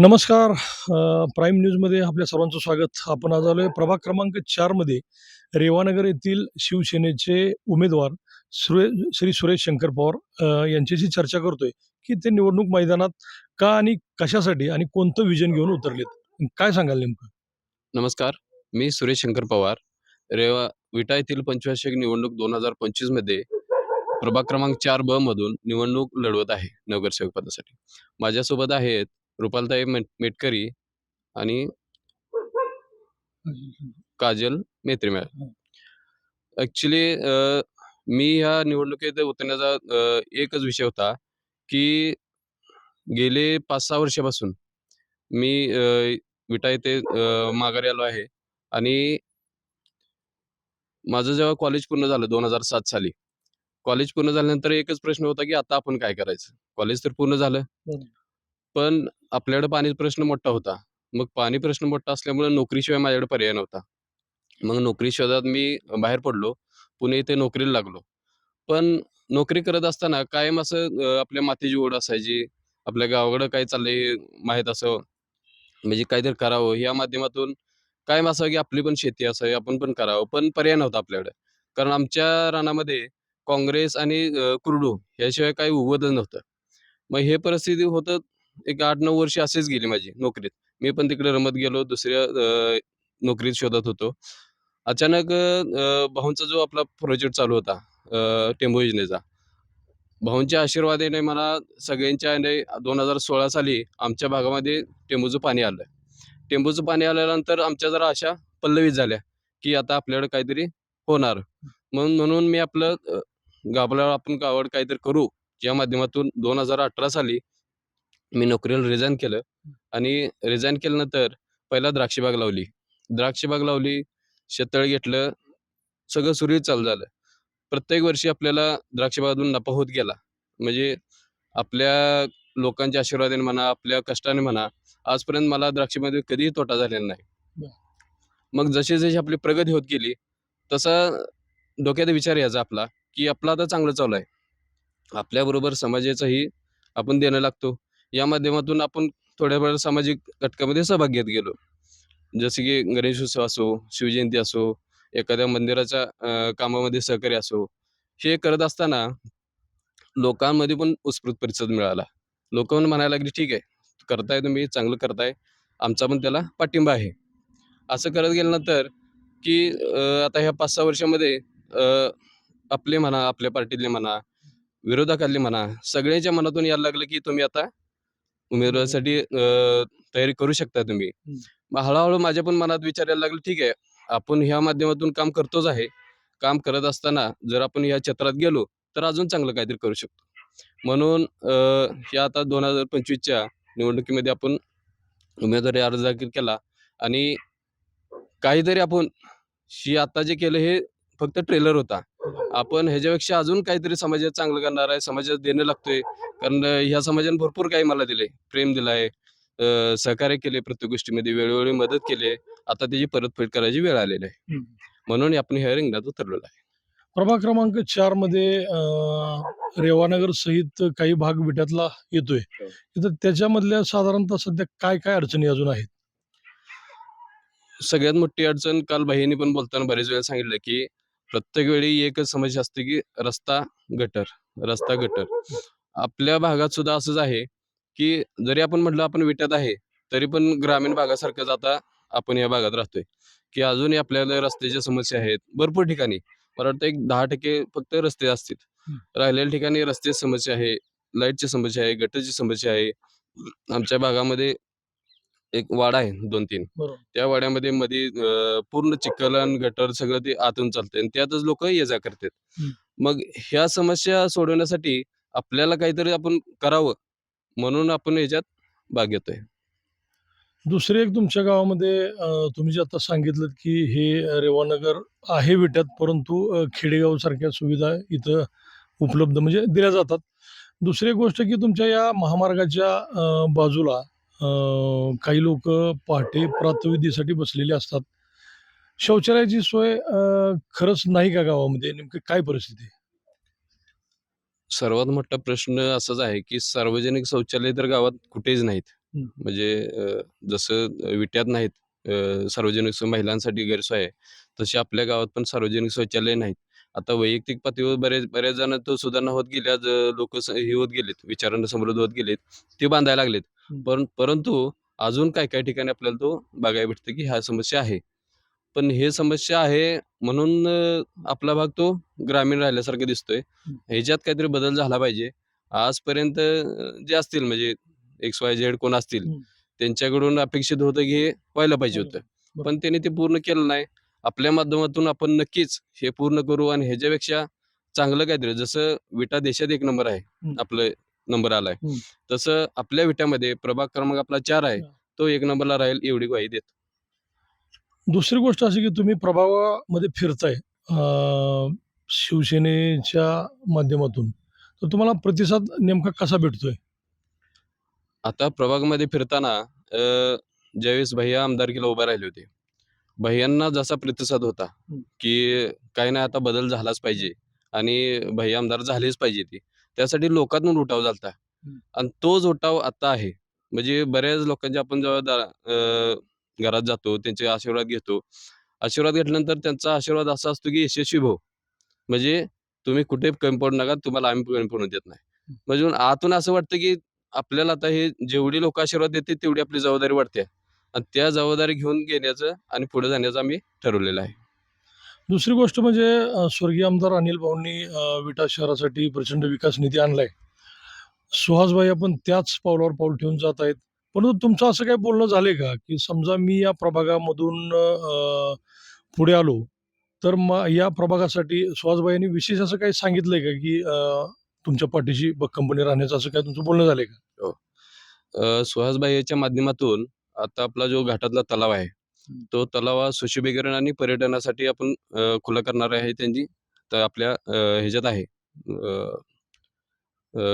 नमस्कार. प्राईम न्यूजमध्ये आपल्या सर्वांचं स्वागत. आपण आज आलोय प्रभाग क्रमांक चारमध्ये रेवानगर येथील शिवसेनेचे उमेदवार सुरे श्री सुरेश शंकर पवार यांच्याशी चर्चा करतोय की ते निवडणूक मैदानात का आणि कशासाठी आणि कोणतं विजन घेऊन उतरलेत? काय सांगाल नेमकं? नमस्कार. मी सुरेश शंकर पवार. रेवा विटा येथील पंचवार्षिक निवडणूक दोन हजार पंचवीसमध्ये प्रभाग क्रमांक चार ब मधून निवडणूक लढवत आहे नगरसेवक पदासाठी माझ्यासोबत आहेत रुपालताई मेट- मेटकरी आणि काजल मेत्रीमॅळ ऍक्च्युली मी ह्या निवडणुकीत उतरण्याचा एकच विषय होता की गेले पाच सहा वर्षापासून मी विटा येथे माघारी आलो आहे आणि माझं जेव्हा कॉलेज पूर्ण झालं दोन हजार सात साली कॉलेज पूर्ण झाल्यानंतर एकच प्रश्न होता की आता आपण काय करायचं? कॉलेज तर पूर्ण झालं. पण आपल्याकडे पाणी प्रश्न मोठा होता. मग पाणी प्रश्न मोठा असल्यामुळे नोकरीशिवाय माझ्याकडे पर्याय नव्हता. मग नोकरी शोधात मी बाहेर पडलो. पुणे इथे नोकरीला लागलो. पण नोकरी करत असताना कायम असं आपल्या मातीची ओढ असायची. आपल्या गावाकडं काय चाललंय माहीत असं. म्हणजे काहीतरी करावं. या माध्यमातून कायम असं की आपली पण शेती असावी आपण पण करावं. पण पर्याय नव्हता आपल्याकडे. कारण आमच्या रानामध्ये काँग्रेस आणि कुरडू याशिवाय काही उगवतच नव्हतं. मग हे परिस्थिती होतं एक आठ नऊ वर्ष असेच गेली माझी नोकरीत. मी पण तिकडे रमत गेलो दुसऱ्या नोकरीत शोधत होतो. अचानक भाऊंचा जो आपला प्रोजेक्ट चालू होता अ, टेंबू योजनेचा भाऊंच्या आशीर्वादाने मला सगळ्यांच्या दोन हजार सोळा साली आमच्या भागामध्ये टेंबूचं पाणी आलं. टेंबूचं पाणी आल्यानंतर आमच्या जरा अशा पल्लवीत झाल्या की आता आपल्याकडे काहीतरी होणार. म्हणून म्हणून मी आपलं अ, आपण गावाड काहीतरी करू या माध्यमातून दोन हजार अठरा साली मी नोकरीला रिझाईन केलं आणि रिझाईन केल्यानंतर पहिला द्राक्षी बाग लावली. द्राक्षी बाग लावली शेततळ घेतलं सगळं सुरळीत चालू झालं. प्रत्येक वर्षी आपल्याला द्राक्षी बागातून नफा होत गेला. म्हणजे आपल्या लोकांच्या आशीर्वादाने म्हणा आपल्या कष्टाने म्हणा आजपर्यंत मला द्राक्षीमध्ये कधीही तोटा झालेला नाही. मग जशी जशी आपली प्रगती होत गेली तसा डोक्यात विचार यायचा आपला की आपलं आता चांगलं चालू आहे. आपल्याबरोबर समाजाचंही आपण देणं लागतो. या माध्यमातून आपण थोड्याफार सामाजिक घटकामध्ये सहभाग घेत गेलो. जसे की गणेशोत्सव असो शिवजयंती असो एखाद्या मंदिराच्या कामामध्ये सहकार्य असो हे करत असताना लोकांमध्ये पण उत्स्फूर्त प्रतिसाद मिळाला. लोक पण म्हणायला लागली ठीक आहे करताय तुम्ही चांगलं करताय आमचा पण त्याला पाठिंबा आहे. असं करत गेल्यानंतर की आता ह्या पाच सहा वर्षामध्ये आपले म्हणा आपल्या पार्टीतले म्हणा विरोधकातले म्हणा सगळ्यांच्या मनातून यायला लागलं की तुम्ही आता उमेदवारीसाठी तयारी करू शकता तुम्ही. मग हळूहळू माझ्या पण मनात विचार यायला लागला ठीक आहे आपण ह्या माध्यमातून काम करतोच आहे. काम करत असताना जर आपण ह्या क्षेत्रात गेलो तर अजून चांगलं काहीतरी करू शकतो. म्हणून या आता दोन हजार पंचवीसच्या निवडणुकीमध्ये आपण उमेदवारी अर्ज दाखल केला आणि काहीतरी आपण ही आता जे केलं हे फक्त ट्रेलर होता. आपण ह्याच्यापेक्षा अजून काहीतरी समाजात चांगलं करणार आहे समाजात देणं लागतोय. कारण ह्या समाजाने भरपूर काही मला दिले प्रेम दिलाय सहकार्य केले प्रत्येक गोष्टीमध्ये वेळोवेळी मदत केली आता त्याची परतफेड करायची वेळ आलेली आहे. म्हणून आपण ह्या रिंगणात उतरलेलो आहे. प्रभाग क्रमांक चारमध्ये रेवानगर सहित काही भाग विट्यातला येतोय. हो. तर त्याच्यामधल्या साधारणतः सध्या काय काय अडचणी अजून आहेत? सगळ्यात मोठी अडचण काल बहिणी पण बोलताना बरेच वेळा सांगितलं की प्रत्येक वेळी एकच समस्या असते की रस्ता गटर रस्ता गटर. आपल्या भागात सुद्धा असंच आहे की जरी आपण म्हटलं आपण विट्यात आहे तरी पण ग्रामीण भागासारखंच आता आपण या भागात राहतोय. की अजूनही आपल्याला रस्त्याच्या समस्या आहेत भरपूर ठिकाणी. मला वाटतं एक दहा टक्के फक्त रस्ते असतील. राहिलेल्या ठिकाणी रस्ते समस्या आहे लाईटची समस्या आहे गटरची समस्या आहे. आमच्या भागामध्ये एक वाडा आहे दोन तीन बरोबर. त्या वाड्यामध्ये मध्ये अं, पूर्ण चिखल आणि गटर सगळं ते आतून चालतंय आणि त्यातच लोक ये जा करतात. मग ह्या समस्या सोडवण्यासाठी आपल्याला काहीतरी आपण करावं म्हणून आपण याच्यात भाग घेतोय. दुसरे एक तुमच्या गावामध्ये अं, तुम्ही जे आता सांगितलं की हे रेवानगर आहे विट्यात परंतु अं, खेडेगाव सारख्या सुविधा इथं उपलब्ध म्हणजे दिल्या जातात. दुसरी एक गोष्ट की तुमच्या या महामार्गाच्या अं, बाजूला काही लोक पहाटे प्रातविधीसाठी बसलेले असतात. शौचालयाची सोय खरंच नाही का गावामध्ये? नेमकं काय परिस्थिती? आहे सर्वात मोठा प्रश्न असाच आहे की सार्वजनिक शौचालय तर गावात कुठेच नाहीत. हं. म्हणजे अं, जसं विट्यात नाहीत अं, सार्वजनिक सो- महिलांसाठी गैरसोय आहे तशी आपल्या गावात पण सार्वजनिक शौचालय नाहीत. आता वैयक्तिक पातळीवर बरेच बऱ्याच जण तो सुधारणा होत गेल्या लोक हे होत गेलेत विचारांना समृद्ध होत गेलेत ते बांधायला लागलेत. पण परंतु अजून काय काय ठिकाणी आपल्याला तो बघायला भेटतं की ह्या समस्या आहे. पण हे समस्या आहे म्हणून आपला भाग तो ग्रामीण राहिल्यासारखं दिसतोय. ह्याच्यात काहीतरी बदल झाला पाहिजे. आजपर्यंत जे असतील म्हणजे एक्स वाय झेड कोण असतील. त्यांच्याकडून अपेक्षित होतं की हे व्हायला पाहिजे होतं. पण त्यांनी ते पूर्ण केलं नाही. आपल्या माध्यमातून आपण नक्कीच हे पूर्ण करू आणि ह्याच्यापेक्षा चांगलं काहीतरी जसं विटा देशात एक नंबर आहे. आपलं नंबर आलाय. हम्म. तसं आपल्या विट्यामध्ये प्रभाग क्रमांक आपला चार आहे. तो एक नंबरला राहील एवढी ग्वाही देत. दुसरी गोष्ट अशी की तुम्ही प्रभावामध्ये फिरताय अं, शिवसेनेच्या माध्यमातून. तर तुम्हाला प्रतिसाद नेमका कसा भेटतोय? आता प्रभागमध्ये फिरताना अ, ज्यावेळेस भैया आमदारकीला उभे राहिले होते भैयांना जसा प्रतिसाद होता. की काही नाही आता बदल झालाच पाहिजे. आणि भैया आमदार झालेच पाहिजे ते. त्यासाठी लोकांतून उठाव झालता. हं. आणि तोच उठाव आता आहे. म्हणजे बऱ्याच लोकांचे आपण जेव्हा घरात जातो त्यांचे आशीर्वाद घेतो. आशीर्वाद घेतल्यानंतर त्यांचा आशीर्वाद असा असतो की यशस्वी भाऊ म्हणजे तुम्ही कुठे कमी पडू नका तुम्हाला आम्ही कमी पडू देत नाही. म्हणजे आतून असं वाटतं की आपल्याला आता हे जेवढी लोक आशीर्वाद देते तेवढी आपली जबाबदारी वाढते. आणि त्या जबाबदारी घेऊन गेल्याचं आणि पुढे जाण्याचं आम्ही ठरवलेलं आहे. दुसरी गोष्ट म्हणजे स्वर्गीय आमदार अनिल भाऊंनी विटा शहरासाठी प्रचंड विकास निधी आणलाय. सुहासभाई आपण त्याच पावलावर पाऊल ठेवून जात आहेत. परंतु तुमचं असं काही बोलणं झाले का? की समजा मी या प्रभागामधून पुढे आलो तर मग या प्रभागासाठी सुहासभाईंनी विशेष असं काही सांगितलंय का? की तुमच्या पाठीशी कंपनी राहण्याचं असं काय तुमचं बोलणं झालंय का? हो. सुहासबाई याच्या माध्यमातून आता आपला जो घाटातला तलाव आहे तो तलाव हा सुशोभीकरण आणि पर्यटनासाठी आपण खुला करणार आहे त्यांची तर आपल्या ह्याच्यात आहे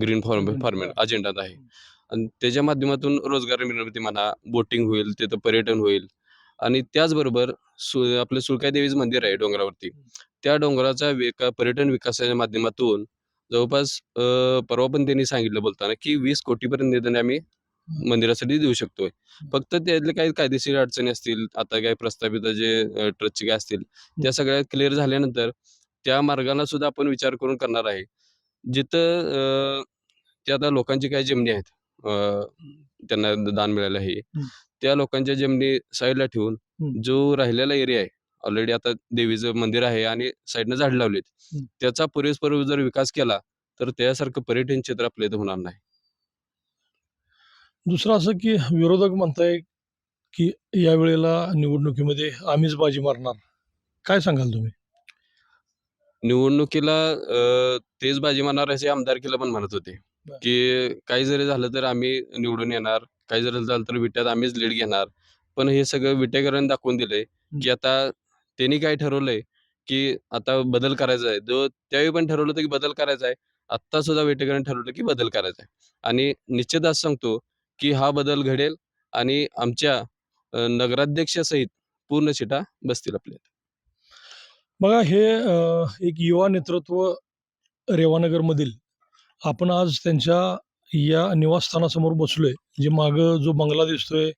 ग्रीन फॉर्म फॉर्मेट. अजेंडात आहे. आणि त्याच्या माध्यमातून रोजगार निर्मिती म्हणा बोटिंग होईल तिथं पर्यटन होईल. आणि त्याचबरोबर सु आपलं सुळकाई देवीचं मंदिर आहे डोंगरावरती. त्या डोंगराचा विका पर्यटन विकासाच्या माध्यमातून जवळपास परवा पण त्यांनी सांगितलं बोलताना की वीस कोटीपर्यंत आम्ही मंदिरासाठी देऊ शकतोय फक्त त्यातले काही कायदेशीर अडचणी असतील आता काही प्रस्तावित जे ट्रस्टचे काय असतील त्या सगळ्या क्लिअर झाल्यानंतर त्या मार्गाला सुद्धा आपण विचार करून करणार आहे जिथं त्या आता लोकांची काही जमिनी आहेत त्यांना दान मिळालं आहे. त्या लोकांच्या जमिनी साईडला ठेवून. जो राहिलेला एरिया आहे ऑलरेडी आता देवीचं मंदिर आहे आणि साईडनं झाड लावलीत. त्याचा पुरेसपूर जर विकास केला तर त्यासारखं पर्यटन क्षेत्र आपल्या इथं होणार नाही दुसरं असं की विरोधक म्हणताय की या वेळेला निवडणुकीमध्ये आम्हीच बाजी मारणार. काय सांगाल तुम्ही? निवडणुकीला तेच बाजी मारणार असे आमदारकीला पण म्हणत होते. की काही जरी झालं तर आम्ही निवडून येणार. काही जरी झालं तर विट्यात आम्हीच लीड घेणार. पण हे सगळं विटेकरांनी दाखवून दिलंय की आता त्यांनी काय ठरवलंय की आता बदल करायचा आहे. जो त्यावेळी पण ठरवलं होतं की बदल करायचा आहे. आत्ता सुद्धा विटेकरांनी ठरवलं की बदल करायचा आहे. आणि निश्चित असं सांगतो की हा बदल घडेल आणि आमच्या नगराध्यक्षासहित पूर्ण सीटा बसतील आपल्या बघा हे एक युवा नेतृत्व रेवानगरमधील आपण आज त्यांच्या या निवासस्थानासमोर बसलोय. जे मागं जो बंगला दिसतोय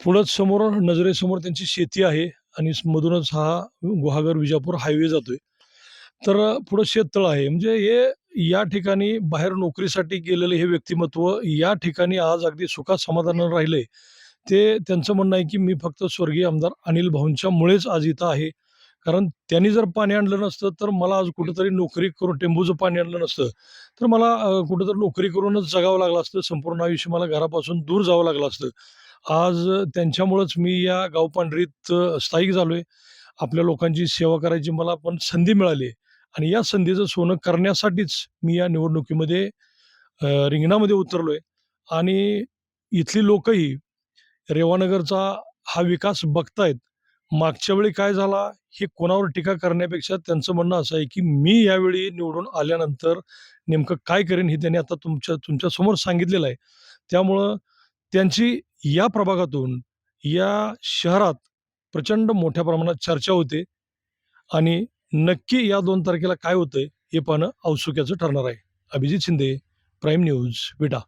पुढंच समोर नजरेसमोर त्यांची शेती आहे आणि मधूनच हा गुहागर विजापूर हायवे जातोय. तर पुढं शेततळ आहे. म्हणजे हे या ठिकाणी बाहेर नोकरीसाठी गेलेले हे व्यक्तिमत्व या ठिकाणी आज अगदी सुखात समाधानानं राहिले ते त्यांचं म्हणणं आहे की मी फक्त स्वर्गीय आमदार अनिल भाऊंच्या मुळेच आज इथं आहे. कारण त्यांनी जर पाणी आणलं नसतं तर मला आज कुठेतरी नोकरी करून टेंबूचं पाणी आणलं नसतं. तर मला कुठंतरी कुठेतरी नोकरी करूनच जगावं लागलं असतं संपूर्ण आयुष्य मला घरापासून दूर जावं लागलं असतं. आज त्यांच्यामुळंच मी या गावपांढरीत स्थायिक झालो आहे आपल्या लोकांची सेवा करायची मला पण संधी मिळाली आहे. आणि या संधीचं सोनं करण्यासाठीच मी या निवडणुकीमध्ये रिंगणामध्ये उतरलो आहे आणि इथली लोकही रेवानगरचा हा विकास बघतायत. मागच्या वेळी काय झाला हे कोणावर टीका करण्यापेक्षा त्यांचं म्हणणं असं आहे की मी यावेळी निवडून आल्यानंतर नेमकं काय करेन हे त्यांनी आता तुमच्या तुमच्यासमोर सांगितलेलं आहे. त्यामुळं त्यांची या प्रभागातून या शहरात प्रचंड मोठ्या प्रमाणात चर्चा होते. आणि नक्की या दोन तारखेला काय होतंय हे पाहणं औत्सुक्याचं ठरणार आहे. Abhijit Shinde prime news Vita.